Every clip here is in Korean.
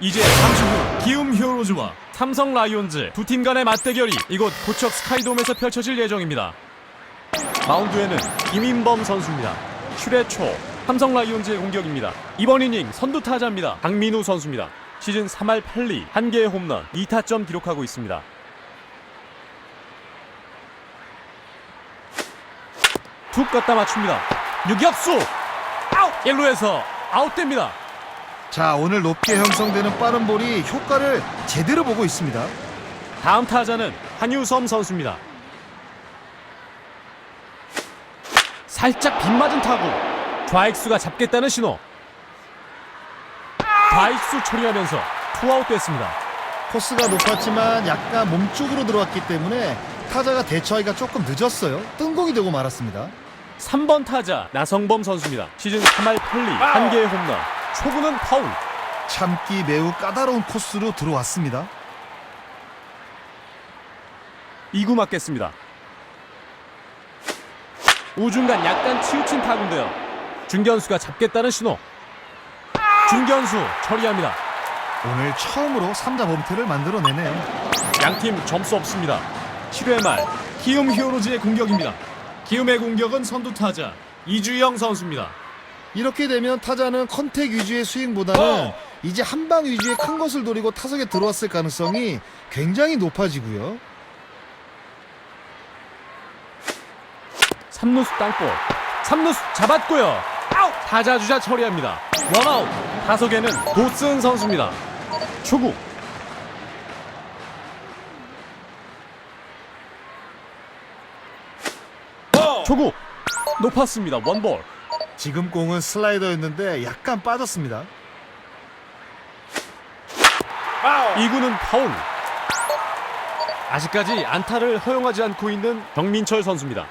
이제 잠시 후 기움 히어로즈와 삼성 라이온즈 두 팀 간의 맞대결이 이곳 고척 스카이돔에서 펼쳐질 예정입니다. 마운드에는 김인범 선수입니다. 7회 초 삼성 라이온즈의 공격입니다. 이번 이닝 선두 타자입니다. 강민우 선수입니다. 시즌 3할 8리 1개의 홈런 2타점 기록하고 있습니다. 툭 갖다 맞춥니다. 유격수 아웃 1루에서 아웃됩니다. 자, 오늘 높게 형성되는 빠른 볼이 효과를 제대로 보고 있습니다. 다음 타자는 한유섬 선수입니다. 살짝 빗맞은 타구. 좌익수가 잡겠다는 신호. 좌익수 처리하면서 투아웃 됐습니다. 코스가 높았지만 약간 몸쪽으로 들어왔기 때문에 타자가 대처하기가 조금 늦었어요. 뜬공이 되고 말았습니다. 3번 타자 나성범 선수입니다. 시즌 3할 8리 1개의 홈런. 초구는 파울. 참기 매우 까다로운 코스로 들어왔습니다. 2구 맞겠습니다. 우중간 약간 치우친 타구인데요. 중견수가 잡겠다는 신호. 중견수 처리합니다. 오늘 처음으로 3자 범퇴를 만들어내네요. 양팀 점수 없습니다. 7회 말 키움 히어로즈의 공격입니다. 키움의 공격은 선두 타자 이주영 선수입니다. 이렇게 되면 타자는 컨택 위주의 스윙보다는 어! 이제 한 방 위주의 큰 것을 노리고 타석에 들어왔을 가능성이 굉장히 높아지고요. 3루수 땅볼. 3루수 잡았고요. 아웃! 타자 주자 처리합니다. 원아웃. 타석에는 도슨 선수입니다. 초구. 초구. 높았습니다. 원볼. 지금 공은 슬라이더였는데 약간 빠졌습니다. 2구는 파울. 아직까지 안타를 허용하지 않고 있는 정민철 선수입니다.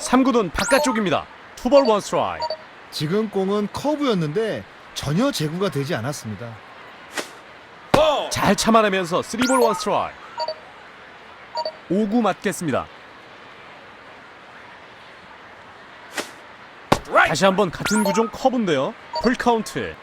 삼구는 바깥쪽입니다. 투볼 원 스트라이크. 지금 공은 커브였는데 전혀 제구가 되지 않았습니다. 잘 참아내면서 3볼 원 스트라이크. 5구 맞겠습니다. 다시 한번 같은 구종 커브인데요. 풀 카운트.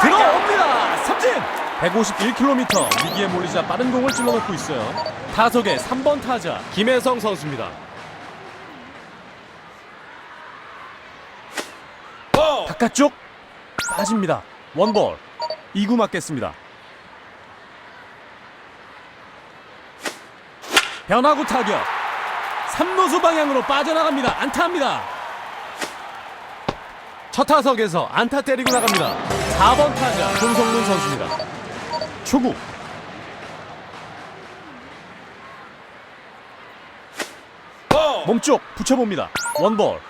들어옵니다. 삼진. 151km 위기에 몰리자 빠른 공을 찔러넣고 있어요. 타석의 3번 타자 김혜성 선수입니다. 바깥쪽 빠집니다. 원볼 2구 맞겠습니다. 변화구 타격 3루수 방향으로 빠져나갑니다. 안타합니다. 첫 타석에서 안타 때리고 나갑니다. 4번 타자 손성문 선수입니다. 초구 몸쪽 붙여봅니다. 원볼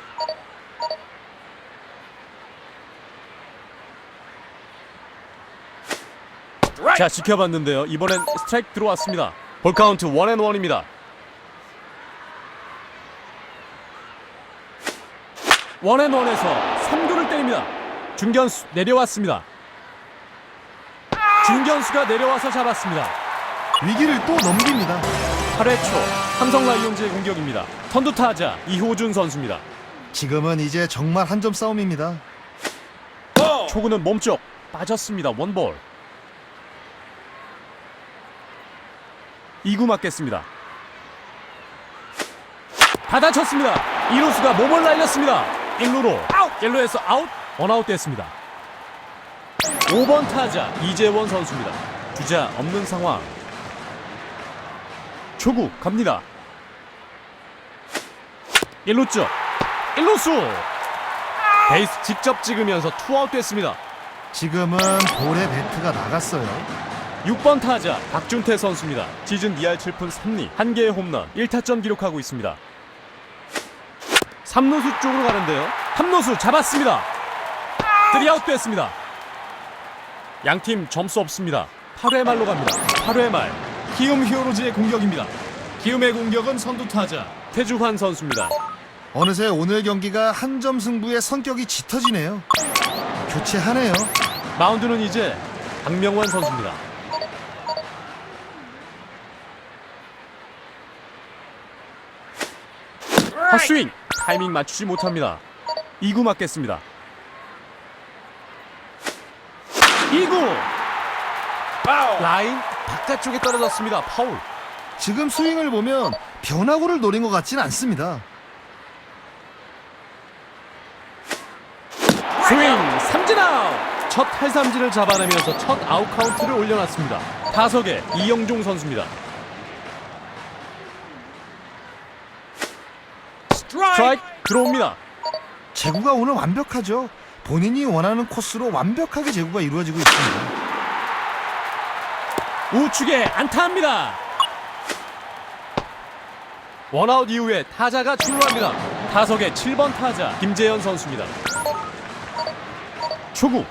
자 지켜봤는데요. 이번엔 스트라이크 들어왔습니다. 볼 카운트 원앤 원입니다. 원앤 원에서 3구를 때립니다. 중견수 내려왔습니다. 중견수가 내려와서 잡았습니다. 위기를 또 넘깁니다. 8회 초 삼성 라이온즈의 공격입니다. 선두 타자 이호준 선수입니다. 지금은 이제 정말 한 점 싸움입니다. 초구는 몸쪽 빠졌습니다. 원볼 2구 맞겠습니다. 받아쳤습니다. 이루수가 몸을 날렸습니다. 1루로 아웃 1루에서 아웃 원아웃 됐습니다. 5번 타자 이재원 선수입니다. 주자 없는 상황. 초구 갑니다. 1루 쪽 1루수 베이스 직접 찍으면서 투아웃 됐습니다. 지금은 볼의 배트가 나갔어요. 6번 타자 박준태 선수입니다. 시즌 2할 7푼 3리 1개의 홈런 1타점 기록하고 있습니다. 3루수 쪽으로 가는데요. 3루수 잡았습니다. 3아웃 됐습니다. 양팀 점수 없습니다. 8회 말로 갑니다. 8회 말 키움 히어로즈의 공격입니다. 키움의 공격은 선두 타자 태주환 선수입니다. 어느새 오늘 경기가 한 점 승부의 성격이 짙어지네요. 교체하네요. 마운드는 이제 박명환 선수입니다. 헛스윙! 타이밍 맞추지 못합니다. 2구 맞겠습니다. 2구! 라인 바깥쪽에 떨어졌습니다. 파울! 지금 스윙을 보면 변화구를 노린 것 같진 않습니다. 스윙! 삼진 아웃! 첫 탈삼진을 잡아내면서 첫 아웃 카운트를 올려놨습니다. 타석에 이영종 선수입니다 스트라이크 들어옵니다 제구가 오늘 완벽하죠. 본인이 원하는 코스로 완벽하게 제구가 이루어지고 있습니다. 우측에 안타합니다. 원아웃 이후에 타자가 출루합니다. 타석의 7번 타자 김재현 선수입니다. 초구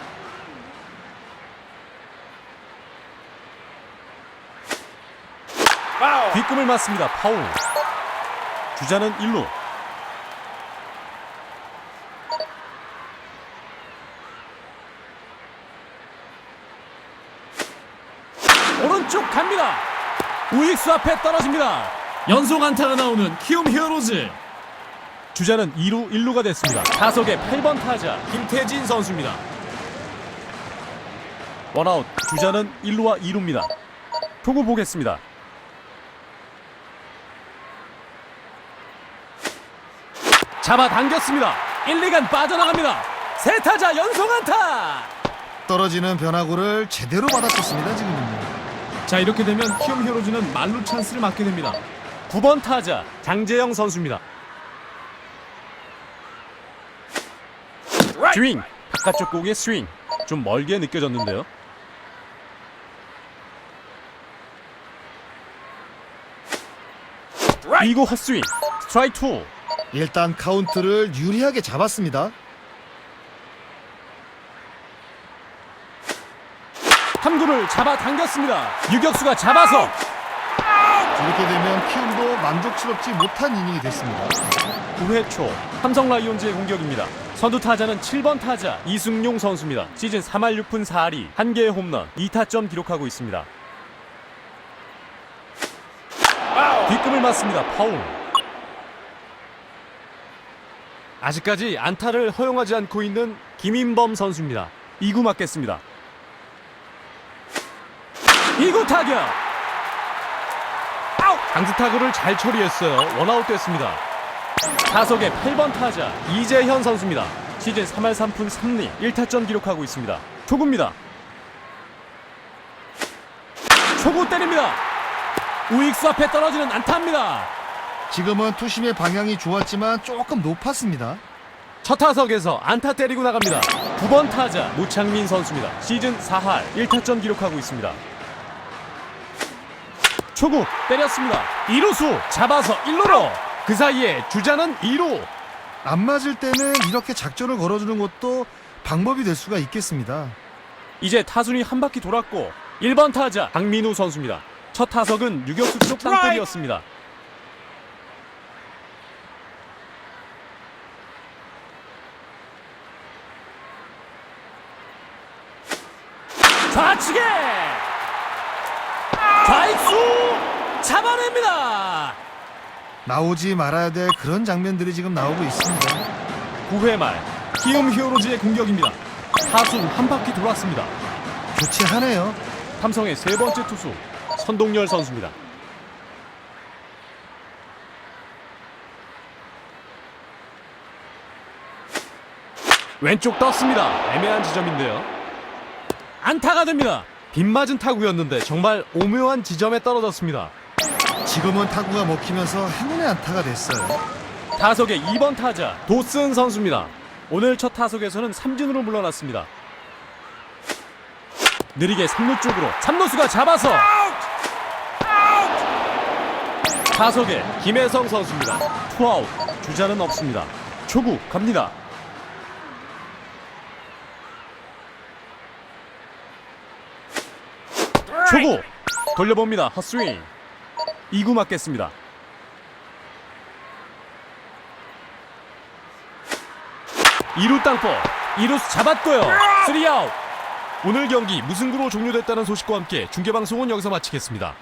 뒷꿈을 맞습니다. 파울. 주자는 1루. 오른쪽 갑니다. 우익수 앞에 떨어집니다. 연속 안타가 나오는 키움 히어로즈. 주자는 2루 1루가 됐습니다. 타석의 8번 타자 김태진 선수입니다. 원아웃 주자는 1루와 2루입니다. 투구 보겠습니다. 잡아 당겼습니다. 1, 2간 빠져나갑니다. 세 타자 연속 안타. 떨어지는 변화구를 제대로 받아쳤습니다. 지금은요. 자 이렇게 되면 키움 히어로즈는 말루 찬스를 맞게 됩니다. 9번 타자 장재영 선수입니다. 스윙 바깥쪽 공의 스윙. 좀 멀게 느껴졌는데요. 이구 헛스윙 스트라이크 2 일단 카운트를 유리하게 잡았습니다. 탐구를 잡아 당겼습니다 유격수가 잡아서 이렇게 되면 키움도 만족스럽지 못한 이닝이 됐습니다. 9회 초 삼성 라이온즈의 공격입니다. 선두 타자는 7번 타자 이승용 선수입니다. 시즌 3할 6푼 4리 1개의 홈런 2타점 기록하고 있습니다. 뒷꿈을 맞습니다. 파울. 아직까지 안타를 허용하지 않고 있는 김인범 선수입니다. 2구 맞겠습니다. 2구 타격. 강수 타구를 잘 처리했어요. 원아웃 됐습니다. 타석의 8번 타자 이재현 선수입니다. 시즌 3할 3푼 3리 1타점 기록하고 있습니다. 초구입니다. 초구 때립니다. 우익수 앞에 떨어지는 안타입니다. 지금은 투심의 방향이 좋았지만 조금 높았습니다. 첫 타석에서 안타 때리고 나갑니다. 9번 타자 무창민 선수입니다. 시즌 4할 1타점 기록하고 있습니다. 초구 때렸습니다. 2루수 잡아서 1루로 그 사이에 주자는 2루 안 맞을 때는 이렇게 작전을 걸어주는 것도 방법이 될 수가 있겠습니다. 이제 타순이 한 바퀴 돌았고 1번 타자 박민우 선수입니다. 첫 타석은 유격수 쪽 땅볼이었습니다. 좌측에 좌익수 잡아냅니다. 나오지 말아야 될 그런 장면들이 지금 나오고 있습니다. 9회 말 키움 히어로즈의 공격입니다. 타순 한 바퀴 돌았습니다. 교체하네요. 삼성의 세 번째 투수 선동열 선수입니다. 왼쪽 떴습니다. 애매한 지점인데요. 안타가 됩니다. 빗맞은 타구였는데 정말 오묘한 지점에 떨어졌습니다. 지금은 타구가 먹히면서 행운의 안타가 됐어요. 타석의 2번 타자 도슨 선수입니다. 오늘 첫 타석에서는 삼진으로 물러났습니다. 느리게 3루 쪽으로 3루수가 잡아서 타석에 김혜성 선수입니다. 투아웃 주자는 없습니다. 초구 갑니다. 초구 돌려봅니다. 헛스윙 2구 맞겠습니다. 2루 땅볼 2루수 잡았고요. 3아웃. 오늘 경기 무승부로 종료됐다는 소식과 함께 중계방송은 여기서 마치겠습니다